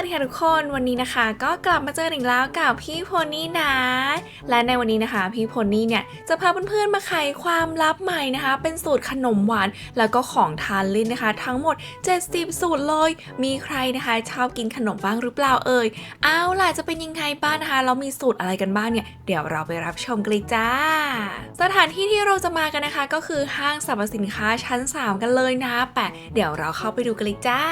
วัสดีค่ะทุกคนวันนี้นะคะ ก็กลับมาเจออีกแล้วกับพี่โพนี่นะ และในวันนี้นะคะ พี่โพนี่เนี่ยจะพาเพื่อนๆมาไขความลับใหม่นะคะ เป็นสูตรขนมหวาน แล้วก็ของทานเล่นนะคะ ทั้งหมด 70 สูตรเลยมีใครนะคะชอบกินขนมบ้างหรือเปล่าเอ่ยเอาล่ะจะเป็นยังไงบ้างนะคะแล้วมีสูตรอะไรกันบ้างเนี่ยเดี๋ยวเราไปรับชมกันเลยจ้า สถานที่ที่เราจะมากันนะคะ ก็คือห้างสรรพสินค้าชั้น 3 กันเลยนะแปะเดี๋ยวเราเข้าไปดูกันเลยจ้า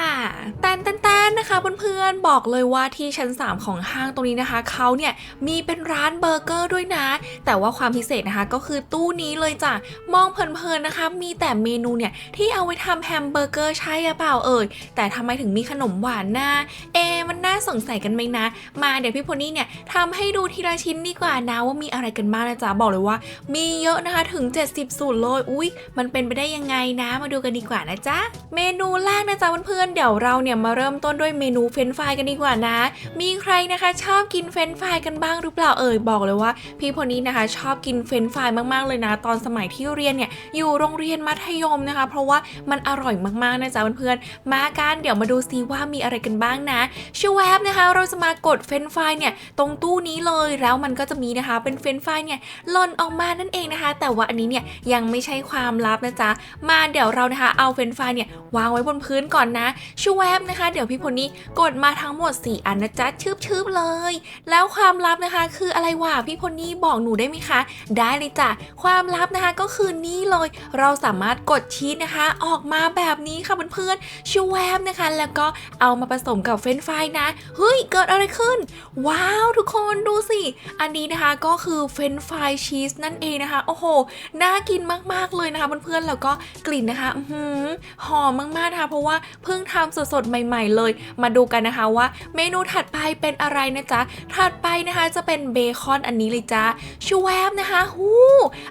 แตนแตนแตนนะคะเพื่อนๆบอกเลยว่าที่ชั้น 3 ของห้างตรงนี้นะคะเขาเนี่ยมีเป็นร้านเบอร์เกอร์ด้วยนะ แต่ว่าความพิเศษนะคะก็คือตู้นี้เลยจ้ะมองเพลินๆนะคะ มีแต่เมนูเนี่ยที่เอาไว้ทำแฮมเบอร์เกอร์ใช่หรือเปล่าเอ่ยแต่ทำไมถึงมีขนมหวานนะเอ มันน่าสงสัยกันไหมนะ มาเดี๋ยวพี่โพนี่เนี่ยทำให้ดูทีละชิ้นดีกว่านะว่ามีอะไรกันบ้างนะจ๊ะบอกเลยว่า มีเยอะนะคะถึง 70 สูตรเลยอุ้ยมันเป็นไปได้ยังไงนะ มาดูกันดีกว่านะจ๊ะเมนูแรกนะจ๊ะเพื่อนๆเดี๋ยวเราเนี่ยมาเริ่มต้นด้วยเมนูเฟรนฟรายกันดีกว่านะ มีใครนะคะชอบกินเฟรนฟรายกันบ้างหรือเปล่าเอ่ยบอกเลยว่า พี่โพนี้นะคะชอบกินเฟรนฟรายมากๆเลยนะ ตอนสมัยที่เรียนเนี่ยอยู่โรงเรียนมัธยมนะคะ เพราะว่ามันอร่อยมากๆนะจ๊ะเพื่อนๆมากันเดี๋ยวมาดูซิว่ามีอะไรกันบ้างนะชวบนะคะ เราจะมากดเฟรนฟรายเนี่ยตรงตู้นี้เลยแล้วมันก็จะมีนะคะ เป็นเฟรนฟรายเนี่ยหล่นออกมานั่นเองนะคะ แต่ว่าอันนี้เนี่ยยังไม่ใช่ความลับนะจ๊ะมาเดี๋ยวเรานะคะเอาเฟรนฟรายเนี่ยวางไว้บนพื้นก่อนนะชวบนะคะ เดี๋ยวพี่พลนี้กดมาทั้งหมด 4 อันนะจ๊ะชืบๆเลย แล้วความลับนะคะคืออะไรวะพี่พลนี่บอกหนูได้ไหมคะ ได้เลยจ้ะความลับนะคะก็คือนี่เลย เราสามารถกดชีสนะคะ ออกมาแบบนี้ค่ะเพื่อนๆชวบนะคะ แล้วก็เอามาผสมกับเฟรนฟรายนะเฮ้ยเกิดอะไรขึ้น ว้าวทุกคนดูสิ อันนี้นะคะก็คือเฟรนฟรายชีสนั่นเองนะคะ โอ้โหน่ากินมากๆเลยนะคะเพื่อนๆแล้วก็กลิ่นนะคะหอหอมมากๆนะคะเพราะว่าเพิ่งทำสดๆใหม่ ๆ เลย มาดูกันนะคะว่าเมนูถัดไปเป็นอะไรนะจ๊ะ ถัดไปนะคะจะเป็นเบคอนอันนี้เลยจ้าชูแวบนะคะหู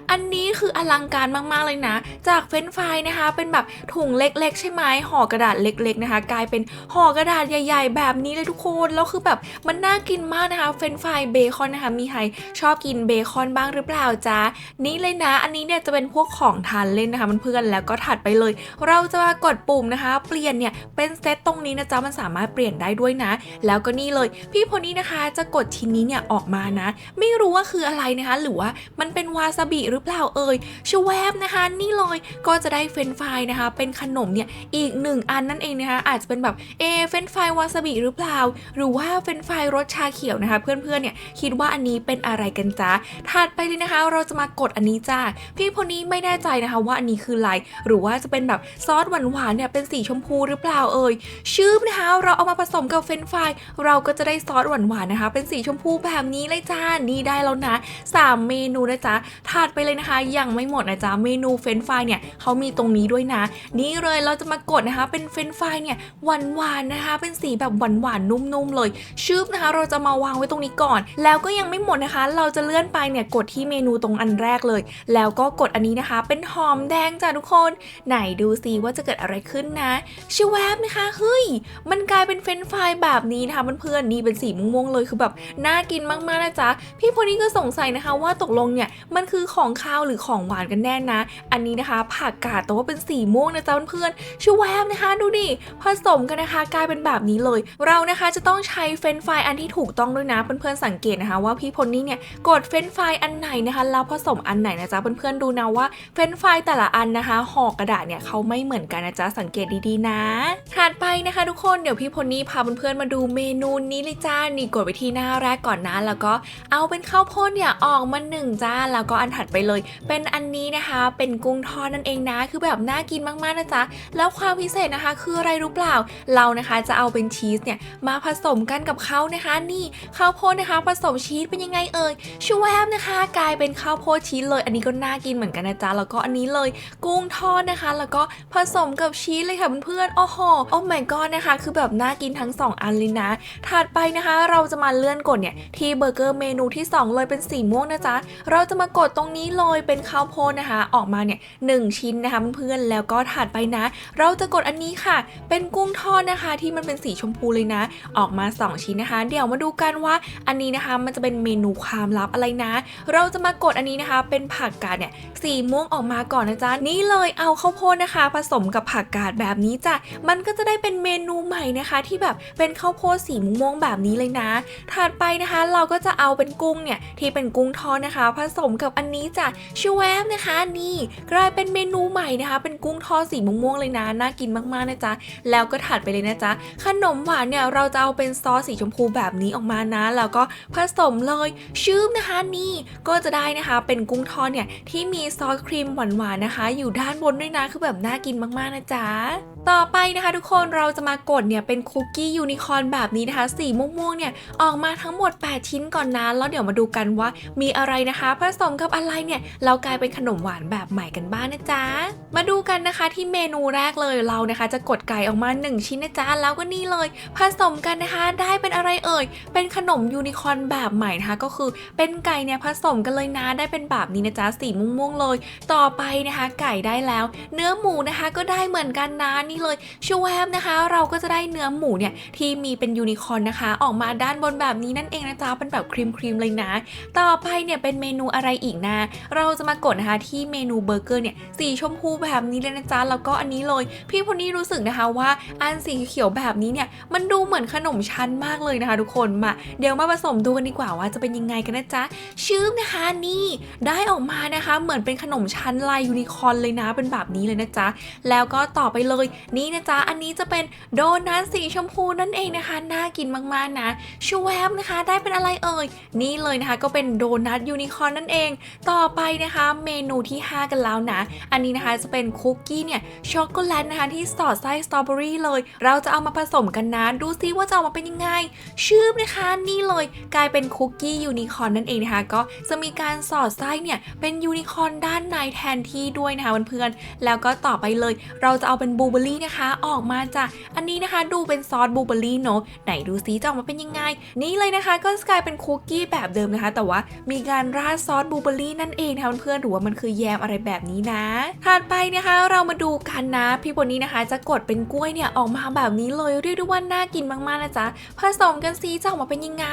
อันนี้คืออลังการมากๆเลยนะ จากเฟรนฟรายนะคะ เป็นแบบถุงเล็กๆ ใช่ไหมห่อกระดาษเล็กๆนะคะ กลายเป็นห่อกระดาษใหญ่ ๆ แบบนี้เลยทุกคน แล้วคือแบบมันน่ากินมากนะคะเฟรนฟรายเบคอนนะคะ มีใครชอบกินเบคอนบ้างหรือเปล่าจ๊ะนี่เลยนะ อันนี้เนี่ยจะเป็นพวกของทานเล่นนะคะเพื่อนๆแล้วก็ถัดไปเลย เราจะมากดปุ่มนะคะ เปลี่ยนเนี่ยเป็นเซตตรงนี้นะจ๊ะมันสามารถเปลี่ยนได้ด้วยนะ แล้วก็นี่เลย พี่พนี้นะคะจะกดชิ้นนี้เนี่ยออกมานะ ไม่รู้ว่าคืออะไรนะคะ หรือว่ามันเป็นวาซาบิหรือเปล่าเอ่ยชวบนะคะ นี่เลยก็จะได้เฟรนฟรายนะคะ เป็นขนมเนี่ยอีกหนึ่งอันนั่นเองนะคะ อาจจะเป็นแบบเอเฟรนฟรายวาซาบิหรือเปล่า หรือว่าเฟรนฟรายรสชาเขียวนะคะ เพื่อนๆเนี่ยคิดว่าอันนี้เป็นอะไรกันจ๊ะถัดไปเลยนะคะ เราจะมากดอันนี้จ้าพี่พนี้ไม่แน่ใจนะคะว่าอันนี้คืออะไรหรือว่าจะเป็นแบบซอสหวานๆเนี่ยเป็นสีชมพูหรือเปล่าเอ่ยชื่อนะคะเราเอามาผสมกับเฟรนฟรายเราก็จะได้ซอสหวานๆนะคะ เป็นสีชมพูแบบนี้เลยจ้านี่ได้แล้วนะ 3 เมนูนะจ๊ะถัดไปเลยนะคะ ยังไม่หมดนะจ๊ะเมนูเฟรนฟรายเนี่ยเขามีตรงนี้ด้วยนะ นี่เลยเราจะมากดนะคะ เป็นเฟรนฟรายเนี่ยหวานๆนะคะ เป็นสีแบบหวานๆนุ่มๆเลยชืบนะคะ เราจะมาวางไว้ตรงนี้ก่อน แล้วก็ยังไม่หมดนะคะ เราจะเลื่อนไปเนี่ยกดที่เมนูตรงอันแรกเลย แล้วก็กดอันนี้นะคะ เป็นหอมแดงจ้ะทุกคน ไหนดูซิว่าจะเกิดอะไรขึ้นนะชิวแวบนะคะเฮ้ยมันกลายเป็นเฟรนฟรายแบบนี้นะคะเพื่อนๆนี่เป็นสีม่วงๆเลยคือแบบน่ากินมากๆนะจ๊ะพี่พลนี่ก็สงสัยนะคะว่าตกลงเนี่ยมันคือของคาวหรือของหวานกันแน่นะ อันนี้นะคะผักกาดแต่ว่าเป็นสีม่วงนะจ๊ะเพื่อนๆชิวแวบนะคะดูดิผสมกันนะคะกลายเป็นแบบนี้เลย เรานะคะจะต้องใช้เฟรนช์ฟรายอันที่ถูกต้องด้วยนะเพื่อนๆสังเกตนะคะว่าพี่พลนี่เนี่ยกดเฟรนช์ฟรายอันไหนนะคะแล้วผสมอันไหนนะจ๊ะเพื่อนๆดูนะว่าเฟรนช์ฟรายแต่ละอันนะคะห่อกระดาษเนี่ยเขาไม่เหมือนกันนะจ๊ะสังเกตดีๆนะถัดไปนะคะ ทุกคนเดี๋ยวพี่พลนี่พาเพื่อนๆมาดูเมนูนี้เลยจ้านี่กดไปที่หน้าแรกก่อนนะ แล้วก็เอาเป็นข้าวโพดเนี่ยออกมาหนึ่งจ้าแล้วก็อันถัดไปเลย เป็นอันนี้นะคะ เป็นกุ้งทอดนั่นเองนะคือแบบน่ากินมากๆนะจ๊ะแล้วความพิเศษนะคะ คืออะไรรู้เปล่าเรานะคะจะเอาเป็นชีสเนี่ยมาผสมกันกับเขานะคะ นี่ข้าวโพดนะคะ ผสมชีสเป็นยังไงเอ่ยชูแวบนะคะ กลายเป็นข้าวโพดชีสเลย อันนี้ก็น่ากินเหมือนกันนะจ๊ะแล้วก็อันนี้เลยกุ้งทอดนะคะ แล้วก็ผสมกับชีสเลยค่ะเพื่อนๆโอ้โหโอ้ my god นะคะ คือแบบน่ากินทั้ง2 อันเลยนะ ถัดไปนะคะเราจะมาเลื่อนกดเนี่ยที่เบอร์เกอร์เมนูที่ 2 เลยเป็นสีม่วงนะจ๊ะ เราจะมากดตรงนี้เลยเป็นข้าวโพดนะคะ ออกมาเนี่ยหนึ่งชิ้นนะคะเพื่อนๆแล้วก็ถัดไปนะ เราจะกดอันนี้ค่ะ เป็นกุ้งทอดนะคะ ที่มันเป็นสีชมพูเลยนะ ออกมา 2 ชิ้นนะคะ เดี๋ยวมาดูกันว่าอันนี้นะคะมันจะเป็นเมนูความลับอะไรนะ เราจะมากดอันนี้นะคะ เป็นผักกาดเนี่ยสีม่วงออกมาก่อนนะจ๊ะนี่เลยเอาข้าวโพดนะคะ ผสมกับผักกาดแบบนี้จ้ะมันก็จะได้เป็นเมนูใหม่นะคะ ที่แบบเป็นข้าวโพดสีม่วงแบบนี้เลยนะ ถัดไปนะคะเราก็จะเอาเป็นกุ้งเนี่ยที่เป็นกุ้งทอดนะคะ ผสมกับอันนี้จ้ะชูแวบนะคะนี่กลายเป็นเมนูใหม่นะคะ เป็นกุ้งทอดสีม่วงเลยนะน่ากินมากๆนะจ๊ะแล้วก็ถัดไปเลยนะจ๊ะขนมหวานเนี่ยเราจะเอาเป็นซอสสีชมพูแบบนี้ออกมานะแล้วก็ผสมเลยชืบนะคะนี่ก็จะได้นะคะ เป็นกุ้งทอดเนี่ยที่มีซอสครีมหวานๆนะคะ อยู่ด้านบนด้วยนะคือแบบน่ากินมากๆนะจ๊ะต่อไปนะคะ ทุกคนเราจะมากดเนี่ยเป็นคุกกี้ยูนิคอร์นแบบนี้นะคะสีม่วงๆเนี่ยออกมาทั้งหมด 8 ชิ้นก่อนนะแล้วเดี๋ยวมาดูกันว่ามีอะไรนะคะผสมกับอะไรเนี่ยเรากลายเป็นขนมหวานแบบใหม่กันบ้างนะจ๊ะมาดูกันนะคะที่เมนูแรกเลยเรานะคะ จะกดไก่ออกมา 1 ชิ้นนะจ๊ะแล้วก็นี่เลยผสมกันนะคะ ได้เป็นอะไรเอ่ย เป็นขนมยูนิคอร์นแบบใหม่นะคะก็คือเป็นไก่เนี่ยผสมกันเลยนะได้เป็นแบบนี้นะจ๊ะสีม่วงๆเลย ต่อไปนะคะ ไก่ได้แล้ว เนื้อหมูนะคะก็ได้เหมือนกันนะนี่เลยชูแวบนะคะ เราก็จะได้เนื้อหมูเนี่ยที่มีเป็นยูนิคอร์นนะคะ ออกมาด้านบนแบบนี้นั่นเองนะจ๊ะเป็นแบบครีมครีมๆเลยนะ ต่อไปเนี่ยเป็นเมนูอะไรอีกนะ เราจะมากดนะคะที่เมนูเบอร์เกอร์เนี่ยสีชมพูแบบนี้เลยนะจ๊ะแล้วก็อันนี้เลย พี่พนนี่รู้สึกนะคะว่าอันสีเขียวแบบนี้เนี่ยมันดูเหมือนขนมชั้นมากเลยนะคะ ทุกคนมาเดี๋ยวมาผสมดูกันดีกว่าว่าจะเป็นยังไงกันนะจ๊ะชื่อนะคะนี่ได้ออกมานะคะ เหมือนเป็นขนมชั้นลายยูนิคอร์นเลยนะเป็นแบบนี้เลยนะจ๊ะแล้วก็ต่อไปเลยนี่นะจ๊ะอันนี้จะเป็นโดนัทสีชมพูนั่นเองนะคะ น่ากินมากๆนะชูแวบนะคะ ได้เป็นอะไรเอ่ย นี่เลยนะคะ ก็เป็นโดนัทยูนิคอร์นนั่นเอง ต่อไปนะคะ เมนูที่ 5 กันแล้วนะ อันนี้นะคะจะเป็นคุกกี้เนี่ยช็อกโกแลตนะคะที่สอดไส้สตรอเบอรี่เลย เราจะเอามาผสมกันนะ ดูซิว่าจะออกมาเป็นยังไง ชื่อนะคะนี่เลยกลายเป็นคุกกี้ยูนิคอร์นนั่นเองนะคะก็จะมีการสอดไส้เนี่ยเป็นยูนิคอร์นด้านในแทนที่ด้วยนะคะเพื่อนๆแล้วก็ต่อไปเลย เราจะเอาเป็นบลูเบอร์รี่นะคะ ออกมาจากอันนี้นะคะ ดูเป็นซอสบลูเบอร์รี่เนาะไหนดูซิจะออกมาเป็นยังไง นี่เลยนะคะก็จะกลายเป็นคุกกี้แบบเดิมนะคะ แต่ว่ามีการราดซอสบลูเบอร์รี่นั่นเองนะคะเพื่อนๆหรือว่ามันคือแยมอะไรแบบนี้นะถัดไปนะคะเรามาดูกันนะ พี่บนนี้นะคะ จะกดเป็นกล้วยเนี่ยออกมาแบบนี้เลยเรียกได้ว่าน่ากินมากๆนะจ๊ะผสมกันซีจะออกมาเป็นยังไง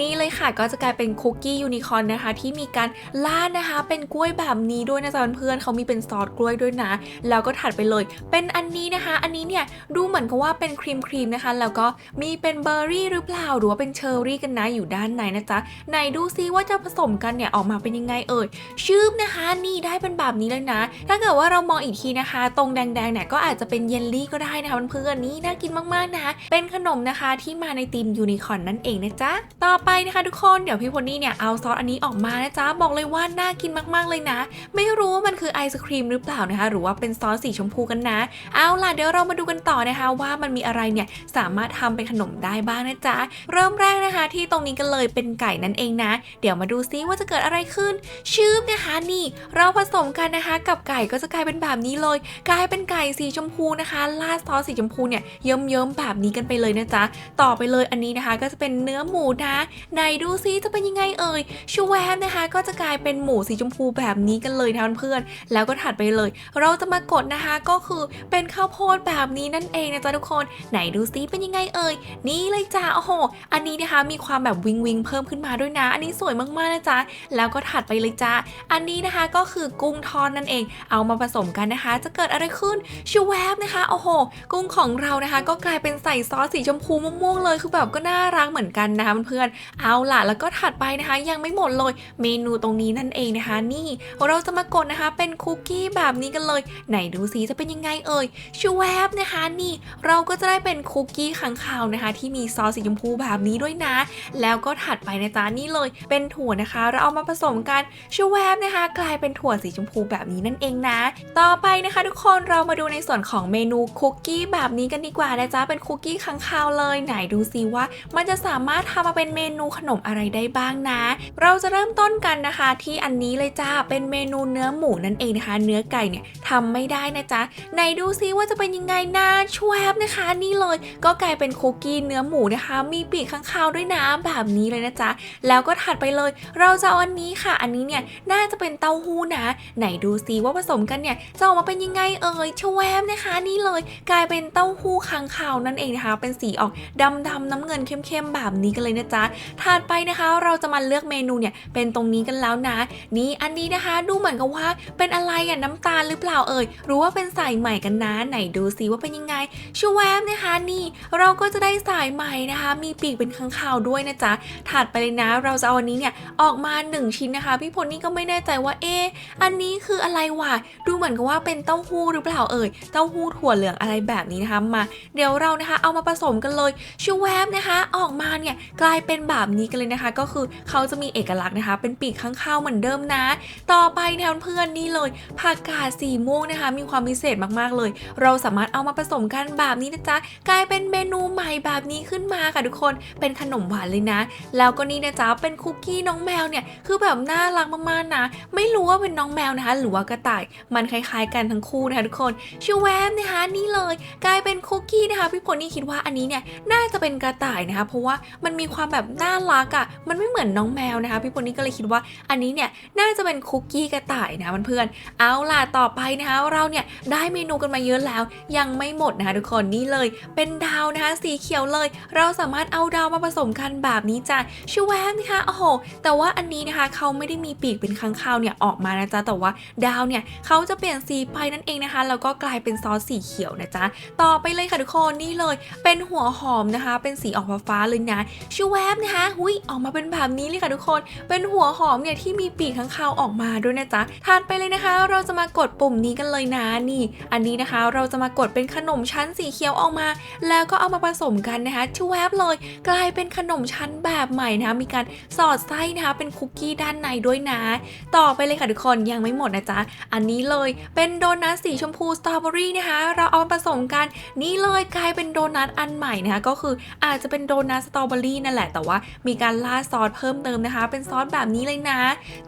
นี่เลยค่ะก็จะกลายเป็นคุกกี้ยูนิคอร์นนะคะ ที่มีการราดนะคะ เป็นกล้วยแบบนี้ด้วยนะจ๊ะเพื่อนๆเขามีเป็นซอสกล้วยด้วยนะ แล้วก็ถัดไปเลย เป็นอันนี้นะคะ อันนี้เนี่ยดูเหมือนกับว่าเป็นครีมครีมๆนะคะแล้วก็มีเป็นเบอร์รี่หรือเปล่าหรือว่าเป็นเชอร์รี่กันนะอยู่ด้านในนะจ๊ะไหนดูซิว่าจะผสมกันเนี่ยออกมาเป็นยังไงเอ่ยชืบนะคะนี่ได้เป็นแบบนี้เลยนะ ถ้าเกิดว่าเรามองอีกทีนะคะ ตรงแดงๆเนี่ยก็อาจจะเป็นเยลลี่ก็ได้นะคะเพื่อนๆนี่น่ากินมากๆนะเป็นขนมนะคะที่มาในธีมยูนิคอร์นนั่นเองนะจ๊ะต่อไปนะคะทุกคนเดี๋ยวพี่พลนี่เนี่ยเอาซอสอันนี้ออกมานะจ๊ะบอกเลยว่าน่ากินมากๆเลยนะ ไม่รู้ว่ามันคือไอศครีมหรือเปล่านะคะ หรือว่าเป็นซอสสีชมพูกันนะ เอาล่ะเดี๋ยวเรามาดูกันต่อนะคะว่ามันมีอะไรเนี่ยสามารถทำเป็นขนมได้บ้างนะจ๊ะ เริ่มแรกนะคะ ที่ตรงนี้กันเลยเป็นไก่นั่นเองนะ เดี๋ยวมาดูซิว่าจะเกิดอะไรขึ้น ชืบนะคะนี่ เราผสมกันนะคะ กับไก่ก็จะกลายเป็นแบบนี้เลย กลายเป็นไก่สีชมพูนะคะราดซอสสีชมพูเนี่ยเยิ้มๆแบบนี้กันไปเลยนะจ๊ะ ต่อไปเลยอันนี้นะคะ ก็จะเป็นเนื้อหมูนะไหนดูซิจะเป็นยังไงเอ่ยชูแวมนะคะ ก็จะกลายเป็นหมูสีชมพูแบบนี้กันเลยนะเพื่อนๆแล้วก็ถัดไปเลย เราจะมากดนะคะก็คือเป็นข้าวโพดแบบนี้นั่นเองนะจ๊ะทุกคน ไหนดูซิเป็นยังยังไงเอ่ย นี่เลยจ้าโอ้โห อันนี้นะคะมีความแบบวิงวิงเพิ่มขึ้นมาด้วยนะ อันนี้สวยมากๆนะจ๊ะ แล้วก็ถัดไปเลยจ้า อันนี้นะคะก็คือกุ้งทอดนั่นเอง เอามาผสมกันนะคะ จะเกิดอะไรขึ้นชูแวบนะคะ โอ้โห กุ้งของเรานะคะ ก็กลายเป็นใส่ซอสสีชมพูม่วงๆเลย คือแบบก็น่ารักเหมือนกันนะคะเพื่อนๆ เอาล่ะ แล้วก็ถัดไปนะคะ ยังไม่หมดเลย เมนูตรงนี้นั่นเองนะคะ นี่เราจะมากดนะคะเป็นคุกกี้แบบนี้กันเลย ไหนดูซิจะเป็นยังไงเอ่ยชูแวบนะคะ นี่เราก็จะได้เป็นคุกกี้ขังข่าวนะคะ ที่มีซอสสีชมพูแบบนี้ด้วยนะ แล้วก็ถัดไปนะจ๊ะนี่เลย เป็นถั่วนะคะ เราเอามาผสมกันชูแวบนะคะ กลายเป็นถั่วสีชมพูแบบนี้นั่นเองนะ ต่อไปนะคะ ทุกคนเรามาดูในส่วนของเมนูคุกกี้แบบนี้กันดีกว่านะจ๊ะเป็นคุกกี้ขังข่าวเลยไหนดูซิว่า มันจะสามารถทำมาเป็นเมนูขนมอะไรได้บ้างนะ เราจะเริ่มต้นกันนะคะ ที่อันนี้เลยจ้าเป็นเมนูเนื้อหมูนั่นเองนะคะ เนื้อไก่เนี่ยทำไม่ได้นะจ๊ะไหนดูซิว่าจะเป็นยังไงนะชูแวบนะคะ นี่เลยก็กลายเป็นคุกกี้เนื้อหมูนะคะ มีปีกข้างคาวด้วยนะแบบนี้เลยนะจ๊ะ แล้วก็ถัดไปเลย เราจะเอาอันนี้ค่ะ อันนี้เนี่ยน่าจะเป็นเต้าหู้นะ ไหนดูซิว่าผสมกันเนี่ยจะออกมาเป็นยังไงเอ่ยชวบนะคะ นี่เลยกลายเป็นเต้าหู้ค้างคาวนั่นเองนะคะ เป็นสีออกดำดำๆน้ำเงินเข้มๆแบบนี้กันเลยนะจ๊ะถัดไปนะคะเราจะมาเลือกเมนูเนี่ยเป็นตรงนี้กันแล้วนะ นี่อันนี้นะคะ ดูเหมือนกับว่าเป็นอะไรอะน้ำตาลหรือเปล่าเอ่ยหรือว่าเป็นใส่ใหม่กันนะไหนดูซิว่าเป็นยังไงชูแวบนะคะนี่เราก็จะได้สายใหม่นะคะ มีปีกเป็นข้างคาวด้วยนะจ๊ะถัดไปเลยนะเราจะเอาอันนี้เนี่ยออกมา 1 ชิ้นนะคะ พี่พลนี่ก็ไม่แน่ใจว่าเอ๊ะอันนี้คืออะไรวะดูเหมือนกับว่าเป็นเต้าหู้หรือเปล่าเอ่ยเต้าหู้ถั่วเหลืองอะไรแบบนี้นะคะมา เดี๋ยวเรานะคะเอามาผสมกันเลยชูแวบนะคะ ออกมาเนี่ยกลายเป็นแบบนี้กันเลยนะคะ ก็คือเขาจะมีเอกลักษณ์นะคะ เป็นปีกข้างคาวเหมือนเดิมนะ ต่อไปแทนเพื่อนนี่เลยผักกาดสีม่วงนะคะ มีความพิเศษมากๆเลย เราสามารถเอามาผสมกันแบบนี้นะจ๊ะกลายเป็นเมนูใหม่แบบนี้ขึ้นมาค่ะทุกคนเป็นขนมหวานเลยนะ แล้วก็นี่นะจ๊ะเป็นคุกกี้น้องแมวเนี่ยคือแบบน่ารักมากๆนะ ไม่รู้ว่าเป็นน้องแมวนะคะ หรือว่ากระต่ายมันคล้ายๆ กันทั้งคู่นะคะทุกคนชูแวบนะคะนี่เลย กลายเป็นคุกกี้นะคะพี่พลนี่คิดว่าอันนี้เนี่ยน่าจะเป็นกระต่ายนะคะ เพราะว่ามันมีความแบบน่ารักอะ่ะมันไม่เหมือนน้องแมวนะคะ พี่พลนี่ก็เลยคิดว่าอันนี้เนี่ยน่าจะเป็นคุกกี้กระต่ายนะเพื่อนๆเอาล่ะต่อไปนะคะ เราเนี่ยได้เมนูกันมาเยอะแล้ว ยังไม่หมดนะคะทุกคนนี่เลยเป็นดาวนะคะ สีเขียวเลย เราสามารถเอาดาวมาผสมกันแบบนี้จ้ะชูแวบนะคะโอ้โห แต่ว่าอันนี้นะคะเขาไม่ได้มีปีกเป็นค้างคาวเนี่ยออกมานะจ๊ะแต่ว่าดาวเนี่ยเขาจะเปลี่ยนสีไปนั่นเองนะคะแล้วก็กลายเป็นซอสสีเขียวนะจ๊ะต่อไปเลยค่ะทุกคนนี่เลย เป็นหัวหอมนะคะ เป็นสีออกฟ้าเลยนะชูแวบนะคะหุยออกมาเป็นแบบนี้เลยค่ะทุกคน เป็นหัวหอมเนี่ยที่มีปีกข้างคาวออกมาด้วยนะจ๊ะถัดไปเลยนะคะ เราจะมากดปุ่มนี้กันเลยนะนี่ อันนี้นะคะเราจะมากดเป็นขนมชั้นสีเขียวออกมา แล้วก็เอามาผสมกันนะคะชแวบเลยกลายเป็นขนมชั้นแบบใหม่นะคะมีการสอดไส้นะคะเป็นคุกกี้ด้านในด้วยนะ ต่อไปเลยค่ะทุกคนยังไม่หมดนะจ๊ะ อันนี้เลยเป็นโดนัทสีชมพูสตรอเบอรี่นะคะเราเอามาผสมกันนี่เลยกลายเป็นโดนัทอันใหม่นะคะก็คืออาจจะเป็นโดนัทสตรอเบอรี่นั่นแหละแต่ว่ามีการราซอสเพิ่มเติมนะคะ เป็นซอสแบบนี้เลยนะ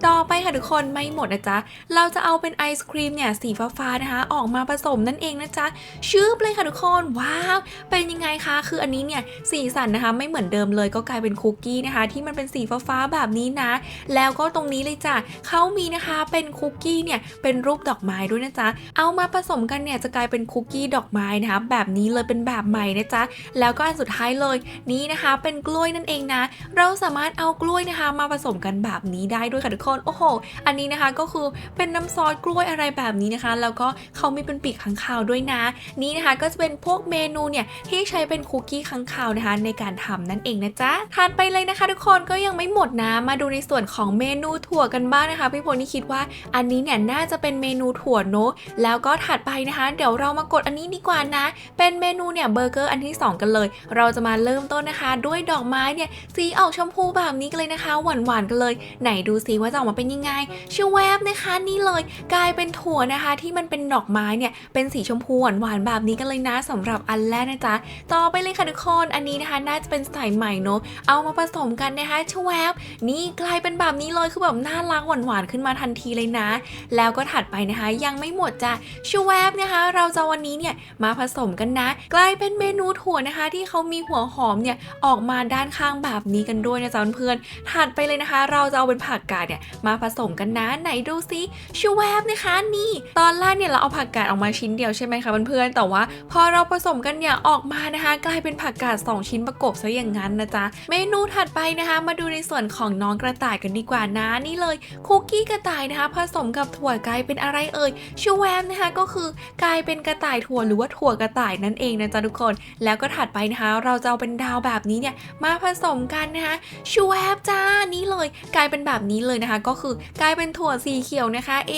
ต่อไปค่ะทุกคนไม่หมดนะจ๊ะเราจะเอาเป็นไอศครีมเนี่ยสีฟ้าๆนะคะ ออกมาผสมนั่นเองนะจ๊ะชืบเลยค่ะทุกคนว้าวเป็นยังไงคะ คืออันนี้เนี่ยสีสันนะคะไม่เหมือนเดิมเลยก็กลายเป็นคุกกี้นะคะ ที่มันเป็นสีฟ้าๆแบบนี้นะ แล้วก็ตรงนี้เลยจ้ะเขามีนะคะเป็นคุกกี้เนี่ยเป็นรูปดอกไม้ด้วยนะจ๊ะเอามาผสมกันเนี่ยจะกลายเป็นคุกกี้ดอกไม้นะคะแบบนี้เลยเป็นแบบใหม่นะจ๊ะแล้วก็อันสุดท้ายเลยนี่นะคะเป็นกล้วยนั่นเองนะ เราสามารถเอากล้วยนะคะ มาผสมกันแบบนี้ได้ด้วยค่ะทุกคนโอ้โห อันนี้นะคะก็คือเป็นน้ำซอสกล้วยอะไรแบบนี้นะคะ แล้วก็เขามีเป็นปีกค้างคาวด้วยนะ นี่นะคะก็จะเป็นพวกเมนูเนี่ยที่ใช้เป็นคุกกี้ค้างคาวนะคะ ในการทำนั่นเองนะจ๊ะทานไปเลยนะคะ ทุกคนก็ยังไม่หมดนะ มาดูในส่วนของเมนูถั่วกันบ้างนะคะ พี่พลนี่คิดว่าอันนี้เนี่ยน่าจะเป็นเมนูถั่วเนอะแล้วก็ถัดไปนะคะ เดี๋ยวเรามากดอันนี้ดีกว่านะ เป็นเมนูเนี่ยเบอร์เกอร์อันที่ 2 กันเลย เราจะมาเริ่มต้นนะคะ ด้วยดอกไม้เนี่ยสีออกชมพูแบบนี้กันเลยนะคะ หวานๆกันเลย ไหนดูซิว่าจะออกมาเป็นยังไงชูแวบนะคะนี่เลย กลายเป็นถั่วนะคะ ที่มันเป็นดอกไม้เนี่ยเป็นสีชมพูหวานๆแบบนี้กันเลยนะสำหรับอันแรกนะจ๊ะต่อไปเลยค่ะทุกคน อันนี้นะคะน่าจะเป็นสายใหม่เนอะเอามาผสมกันนะคะชแวบนี่กลายเป็นแบบนี้เลยคือแบบน่ารักหวานๆขึ้นมาทันทีเลยนะ แล้วก็ถัดไปนะคะ ยังไม่หมดจ้ะชแวบนะคะ เราจะวันนี้เนี่ยมาผสมกันนะ กลายเป็นเมนูถั่วนะคะ ที่เขามีหัวหอมเนี่ยออกมาด้านข้างแบบนี้กันด้วยนะจ๊ะเพื่อนๆถัดไปเลยนะคะ เราจะเอาเป็นผักกาดเนี่ยมาผสมกันนะไหนดูซิชแวบนะคะนี่ ตอนแรกเนี่ยเราเอาผักกาดออกมาชิ้นเดียวใช่ไหมคะเพื่อนๆแต่ว่า พอเราผสมกันเนี่ยออกมานะคะกลายเป็นผักกาด2 ชิ้นประกบซะอย่างนั้นนะจ๊ะ เมนูถัดไปนะคะ มาดูในส่วนของน้องกระต่ายกันดีกว่านะนี่เลยคุกกี้กระต่ายนะคะ ผสมกับถั่วกลายเป็นอะไรเอ่ยชูแวมนะคะก็คือกลายเป็นกระต่ายถั่วหรือว่าถั่วกระต่ายนั่นเองนะจ๊ะทุกคน แล้วก็ถัดไปนะคะ เราจะเอาเป็นดาวแบบนี้เนี่ยมาผสมกันนะคะชูแวบจ้านี่เลย กลายเป็นแบบนี้เลยนะคะ ก็คือกลายเป็นถั่วสีเขียวนะคะเอ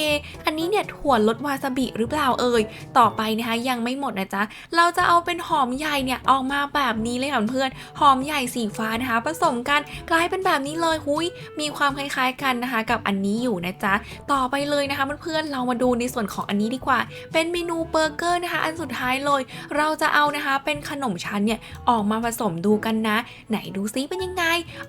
อันนี้เนี่ยถั่วรสวาซาบิหรือเปล่าเอ่ยต่อไปนะคะยังไม่หมดนะจ๊ะเราจะเอาเป็นหอมใหญ่เนี่ยออกมาแบบนี้เลยค่ะเพื่อนหอมใหญ่สีฟ้านะคะผสมกันกลายเป็นแบบนี้เลยหุยมีความคล้ายๆกันนะคะ กับอันนี้อยู่นะจ๊ะต่อไปเลยนะคะเพื่อนๆเรามาดูในส่วนของอันนี้ดีกว่า เป็นเมนูเบอร์เกอร์นะคะ อันสุดท้ายเลย เราจะเอานะคะเป็นขนมชั้นเนี่ยออกมาผสมดูกันนะ ไหนดูซิเป็นยังไง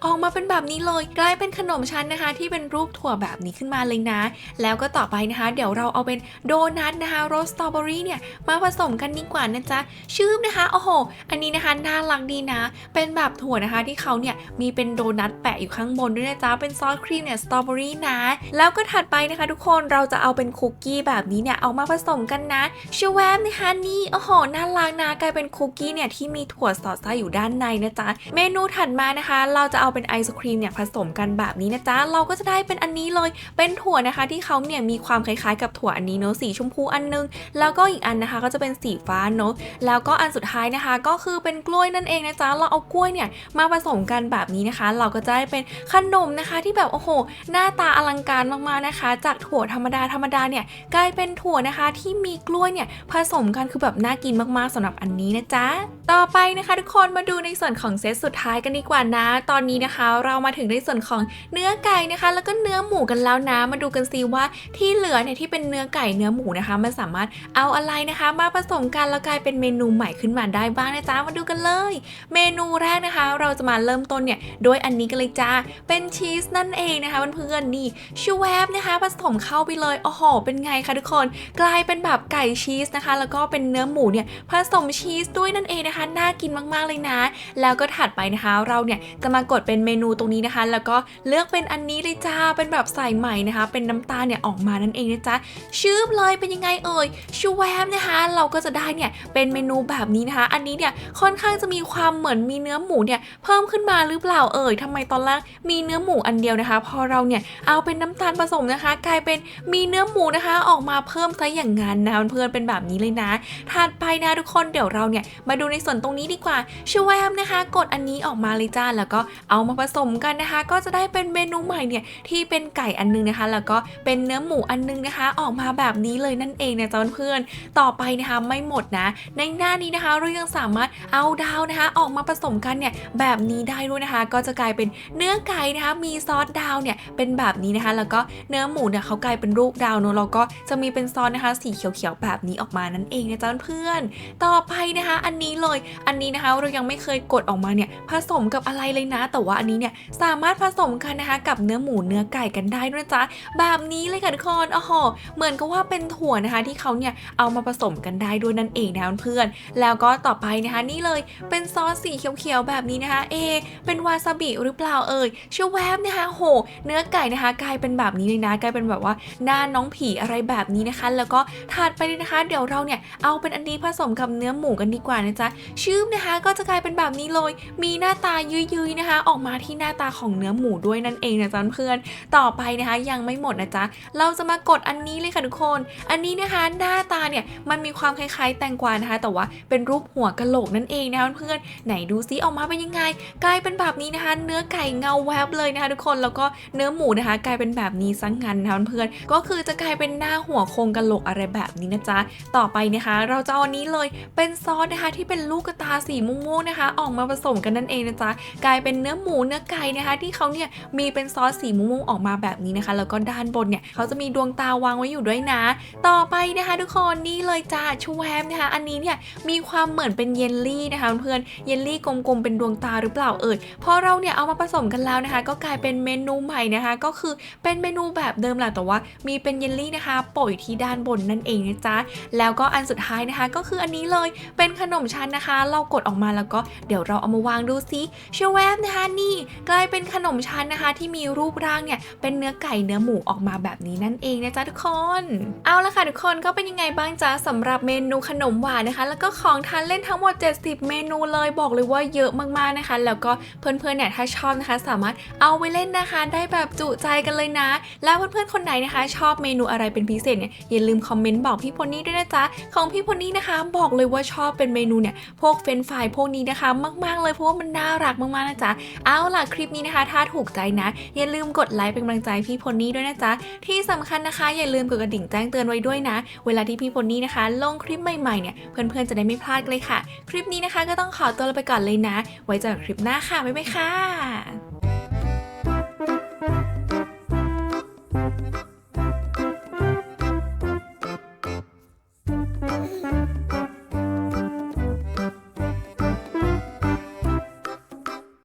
ออกมาเป็นแบบนี้เลย กลายเป็นขนมชั้นนะคะ ที่เป็นรูปถั่วแบบนี้ขึ้นมาเลยนะ แล้วก็ต่อไปนะคะ เดี๋ยวเราเอาเป็นโดนัทนะคะโรสสตรอเบอรี่เนี่ยมาผสมกันดีกว่านะจ๊ะชื่อนะคะโอ้โหอันนี้นะคะน่ารักดีนะ เป็นแบบถั่วนะคะที่เขาเนี่ยมีเป็นโดนัทแปะอยู่ข้างบนด้วยนะจ๊ะ เป็นซอสครีมเนี่ยสตรอเบอรี่นะ แล้วก็ถัดไปนะคะ ทุกคนเราจะเอาเป็นคุกกี้แบบนี้เนี่ยเอามาผสมกันนะชแวมนะคะนี่โอ้โหน่ารักนะกลายเป็นคุกกี้เนี่ยที่มีถั่วสอดไส้อยู่ด้านในนะจ๊ะ เมนูถัดมานะคะ เราจะเอาเป็นไอศครีมเนี่ยผสมกันแบบนี้นะจ๊ะ เราก็จะได้เป็นอันนี้เลย เป็นถั่วนะคะที่เขาเนี่ยมีความคล้ายๆ กับถั่วอันนี้เนอะสีชมพูอันนึง แล้วก็อีกอันนะคะก็จะเป็นสีฟ้าเนอะแล้วก็อันสุดท้ายนะคะก็คือเป็นกล้วยนั่นเองนะจ๊ะเราเอากล้วยเนี่ยมาผสมกันแบบนี้นะคะ เราก็จะได้เป็นขนมนะคะที่แบบโอ้โห หน้าตาอลังการมากๆนะคะ จากถั่วธรรมดาธรรมดาเนี่ยกลายเป็นถั่วนะคะที่มีกล้วยเนี่ยผสมกันคือแบบน่ากินมากๆสำหรับอันนี้นะจ๊ะต่อไปนะคะทุกคนมาดูในส่วนของเซตสุดท้ายกันดีกว่านะ ตอนนี้นะคะ เรามาถึงในส่วนของเนื้อไก่นะคะ แล้วก็เนื้อหมูกันแล้วนะ มาดูกันซิว่าที่เหลือเนี่ยที่เป็นเนื้อไก่เนื้อหมูนะคะ มันสามารถเอาอะไรนะคะ มาผสมกันแล้วกลายเป็นเมนูใหม่ขึ้นมาได้บ้างนะจ๊ะมาดูกันเลย เมนูแรกนะคะ เราจะมาเริ่มต้นเนี่ยโดยอันนี้กันเลยจ้าเป็นชีสนั่นเองนะคะเพื่อนๆนี่ชูแวบนะคะผสมเข้าไปเลยโอ้โหเป็นไงคะทุกคน กลายเป็นแบบไก่ชีสนะคะ แล้วก็เป็นเนื้อหมูเนี่ยผสมชีสด้วยนั่นเองนะคะน่ากินมากๆเลยนะ แล้วก็ถัดไปนะคะเราเนี่ยจะมากดเป็นเมนูตรงนี้นะคะ แล้วก็เลือกเป็นอันนี้เลยจ้าเป็นแบบใส่ใหม่นะคะ เป็นน้ำตาลเนี่ยออกมานั่นเองนะจ๊ะชืบเลยเป็นยังไงเอ่ยชูแวมนะคะ เราก็จะได้เนี่ยเป็นเมนูแบบนี้นะคะอันนี้เนี่ยค่อนข้างจะมีความเหมือนมีเนื้อหมูเนี่ยเพิ่มขึ้นมาหรือเปล่าเอ่ยทำไมตอนแรกมีเนื้อหมูอันเดียวนะคะ พอเราเนี่ยเอาเป็นน้ำตาลผสมนะคะ กลายเป็นมีเนื้อหมูนะคะออกมาเพิ่มซะอย่างนั้นนะเพื่อนเป็นแบบนี้เลยนะถัดไปนะทุกคนเดี๋ยวเราเนี่ยมาดูในส่วนตรงนี้ดีกว่าชูแวมนะคะ กดอันนี้ออกมาเลยจ้าแล้วก็เอามาผสมกันนะคะ ก็จะได้เป็นเมนูใหม่เนี่ยที่เป็นไก่อันนึงนะคะ แล้วก็เป็นเนื้อหมูอันนึงนะคะ ออกมาแบบนี้เลยนั่นเองนะจ๊ะเพื่อนต่อไปนะคะไม่หมดนะ ในหน้านี้นะคะเรายังสามารถเอาดาวนะคะ ออกมาผสมกันเนี่ยแบบนี้ได้ด้วยนะคะ ก็จะกลายเป็นเนื้อไก่นะคะ มีซอสดาวเนี่ยเป็นแบบนี้นะคะ แล้วก็เนื้อหมูเนี่ยเขากลายเป็นรูปดาวเนอะแล้วก็จะมีเป็นซอสนะคะ สีเขียวๆแบบนี้ออกมานั่นเองนะจ๊ะเพื่อนต่อไปนะคะ อันนี้เลยอันนี้นะคะเรายังไม่เคยกดออกมาเนี่ยผสมกับอะไรเลยนะ แต่ว่าอันนี้เนี่ยสามารถผสมกันนะคะ กับเนื้อหมูเนื้อไก่กันได้ด้วยจ๊ะแบบนี้เลยค่ะทุกคนโอ้โหเหมือนกับว่าเป็นถั่วนะคะที่เขาเนี่ยเอามาผสมกันได้ด้วยนั่นเองนะเพื่อนแล้วก็ต่อไปนะคะนี่เลยเป็นซอสสีเขียวๆแบบนี้นะคะเอะเป็นวาซาบิหรือเปล่าเอ่ยชูแวบนะคะโห เนื้อไก่นะคะ กลายเป็นแบบนี้เลยนะกลายเป็นแบบว่าหน้าน้องผีอะไรแบบนี้นะคะ แล้วก็ถัดไปเลยนะคะ เดี๋ยวเราเนี่ยเอาเป็นอันนี้ผสมกับเนื้อหมูกันดีกว่านะจ๊ะชื่อนะคะก็จะกลายเป็นแบบนี้เลย มีหน้าตายุยๆนะคะ ออกมาที่หน้าตาของเนื้อหมูด้วยนั่นเองนะจ๊ะเพื่อนต่อไปนะคะยังไม่หมดนะจ๊ะเราจะมากดอันนี้เลยค่ะทุกคน อันนี้นะคะหน้าตาเนี่ยมันมีความคล้ายๆแตงกวานะคะ แต่ว่าเป็นรูปหัวกะโหลกนั่นเองนะคะเพื่อนๆไหนดูซิออกมาเป็นยังไง กลายเป็นแบบนี้นะคะ เนื้อไก่เงาแวบเลยนะคะทุกคนแล้วก็เนื้อหมูนะคะ กลายเป็นแบบนี้ซะงงั้นนะคะเพื่อนๆก็คือจะกลายเป็นหน้าหัวโครงกะโหลกอะไรแบบนี้นะจ๊ะต่อไปนะคะ เราจะเอาอันนี้เลยเป็นซอสนะคะที่เป็นลูกกระตาสีม่วงๆนะคะ ออกมาผสมกันนั่นเองนะจ๊ะกลายเป็นเนื้อหมูเนื้อไก่นะคะ ที่เขาเนี่ยมีเป็นซอสสีม่วงๆออกมาแบบนี้นะคะ แล้วก็ด้านบนเนี่ยเขาจะมีดวงตาวางไว้อยู่ด้วยนะ ต่อไปนะคะ ทุกคนนี่เลยจ้าชูแวมนะคะ อันนี้เนี่ยมีความเหมือนเเป็นเยลลี่นะคะเพื่อนเยลลี่กลมๆเป็นดวงตาหรือเปล่าเอ่ยพอเราเนี่ยเอามาผสมกันแล้วนะคะ ก็กลายเป็นเมนูใหม่นะคะ ก็คือเป็นเมนูแบบเดิมแหละแต่ว่า มีเป็นเยลลี่นะคะโปะอยู่ที่ด้านบนนั่นเองนะจ๊ะแล้วก็อันสุดท้ายนะคะ ก็คืออันนี้เลยเป็นขนมชั้นนะคะ เรากดออกมาแล้วก็เดี๋ยวเราเอามาวางดูซิเชลแวบนะคะนี่กลายเป็นขนมชั้นนะคะ ที่มีรูปร่างเนี่ยเป็นเนื้อไก่เนื้อหมูออกมาแบบนี้นั่นเองนะจ๊ะทุกคน เอาละค่ะทุกคนก็เป็นยังไงบ้างจ๊ะสำหรับเมนูขนมหวานนะคะ แล้วก็ของทานเล่นทั้งหมด 70 เมนูเลยบอกเลยว่าเยอะมากๆนะคะ แล้วก็เพื่อนๆเนี่ยถ้าชอบนะคะ สามารถเอาไปเล่นนะคะ ได้แบบจุใจกันเลยนะ แล้วเพื่อนๆคนไหนนะคะ ชอบเมนูอะไรเป็นพิเศษเนี่ยอย่าลืมคอมเมนต์บอกพี่พลนี่ด้วยนะจ๊ะของพี่พลนี่นะคะ บอกเลยว่าชอบเป็นเมนูเนี่ยพวกเฟรนฟรายพวกนี้นะคะ มากๆเลยเพราะว่ามันน่ารักมากๆนะจ๊ะเอาล่ะคลิปนี้นะคะ ถ้าถูกใจนะ อย่าลืมกดไลค์เป็นกำลังใจพี่พลนี่ด้วยนะจ๊ะที่สำคัญนะคะ อย่าลืมกดกระดิ่งแจ้งเตือนไว้ด้วยนะ เวลาที่พี่พลนี่นะคะ ลงคลิปใหม่ๆเนี่ยเพื่อนๆจะได้ไม่พลาดเลยค่ะค่ะ คลิปนี้นะคะก็ต้องขอตัวลาไปก่อนเลยนะ ไว้เจอกันคลิปหน้าค่ะ บ๊ายบายค่ะ